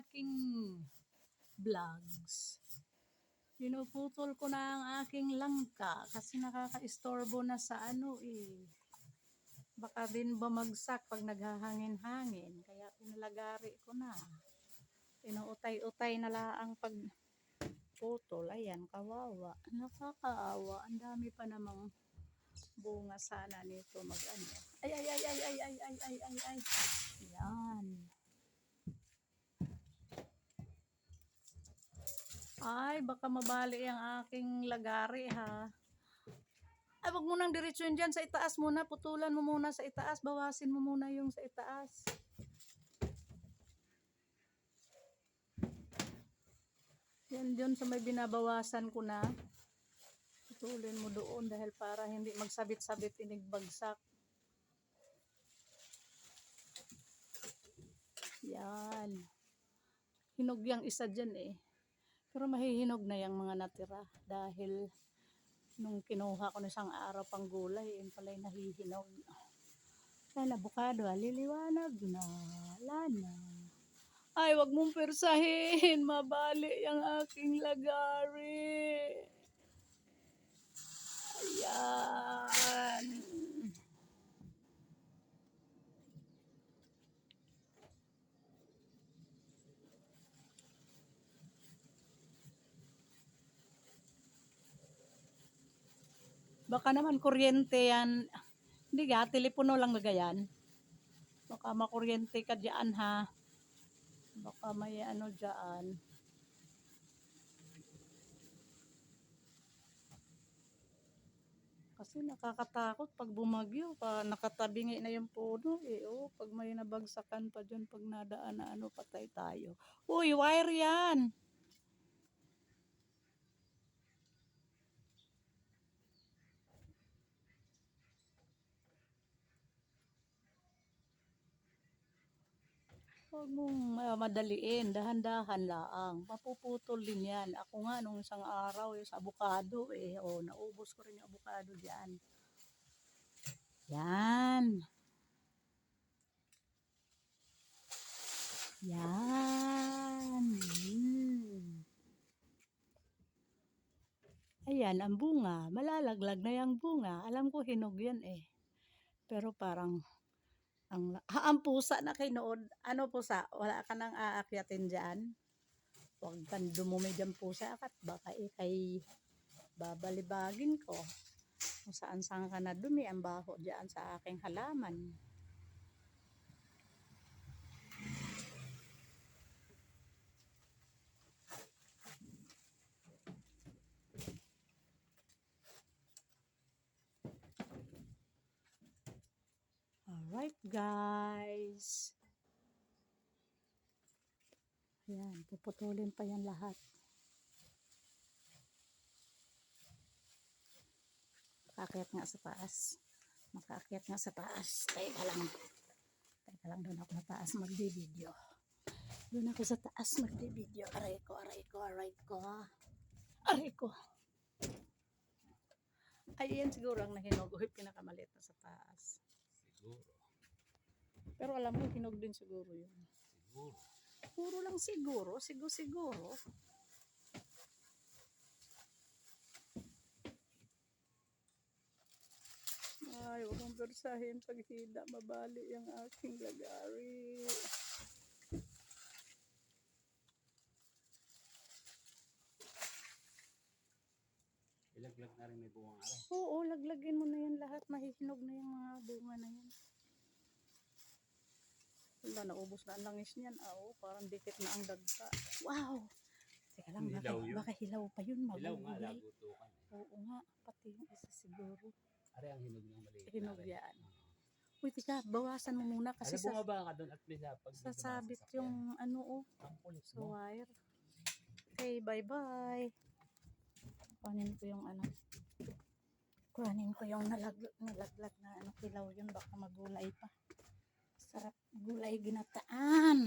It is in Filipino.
aking vlogs. Pinuputol ko na ang aking langka kasi nakaka-istorbo na sa ano eh. Baka din bumagsak pag naghahangin-hangin. Kaya pinalagari ko na. Pinuutay-utay na laang pag putol. Ayan, kawawa. Nakakaawa. Ang dami pa namang bunga sana nito mag ano. Ay, ay, ay, ay, ay, ay, ay, ay, ay, ay. Yan. Ay, baka mabali ang aking lagari ha. Ay, wag mo nang diretsuin dyan sa itaas muna. Putulan mo muna sa itaas. Bawasin mo muna yung sa itaas. Yan dyan sa may binabawasan ko na. Putulin mo doon dahil para hindi magsabit-sabit inigbagsak. Yan. Hinog yung isa dyan eh. Pero mahihinog na yung mga natira dahil nung kinuha ko na isang araw pang gulay, yun pala yung nahihinog. Yan, abukado, ah, liliwanag na, lana. Ay, wag mong persahin, mabali yung aking lagari. Ayan. Baka naman kuryente yan. Hindi ga, telepono lang na yan. Baka makuryente ka dyan ha. Baka may ano dyan. Kasi nakakatakot pag bumagyo, pa nakatabingi na yung puno eh. Oh, pag may nabagsakan pa dyan, pag nadaan na ano, patay tayo. Uy, wire yan! Huwag mong ah, madaliin, dahan-dahan laang. Mapuputol din yan. Ako nga nung isang araw, yung sa abukado eh. O, naubos ko rin yung abukado dyan. Yan. Yan. Mm. Ayan, ang bunga. Malalaglag na yung bunga. Alam ko hinog yan eh. Pero parang ang ha, ang pusa na kay noon, ano pusa, wala ka nang aakyatin diyan. Huwag kang dumumi dyan pusa at baka ikay babalibagin ko. Kung saan saan ka na dumi ang baho diyan sa aking halaman. Alright, guys. Ayan, puputulin pa yan lahat. Makaakyat nga sa taas. Makaakyat nga sa taas. Teka lang. Teka lang, doon ako sa taas magdi-video. Doon ako sa taas magdi-video. Aray ko, aray ko, aray ko. Aray ko. Ay, yan siguro ang nahinog. Uy, pinakamaliit na sa taas. Siguro. Pero alam mo, hinog din siguro yun. Siguro. Puro lang siguro, siguro siguro. Ay, huwag mong bersahin pag hila, mabali yung aking lagari. Ilaglag na rin may buwang aray. Oo, laglagin mo na yan lahat, mahihinog na yung mga bunga na yan. Wala, naubos na ang langis niyan. Ah, oo, parang dikit na ang dagta. Wow! Teka lang, baka, Hilaw baka hilaw pa yun, Ilaw nga, magugulay. lagutukan. Oo nga, pati yung isa siguro. Aray ang hinog ng maliit. na Hinog aray. yan. Uy, tika, bawasan mo muna kasi Kasi sa, bumaba ka doon at least pag sasabit yung ano oh, sa wire. Okay, bye-bye. Kuhanin ko yung ano. Kuhanin ko yung nalag, nalaglag na ano, kilaw yun. Baka magulay pa. Gulay ginataan.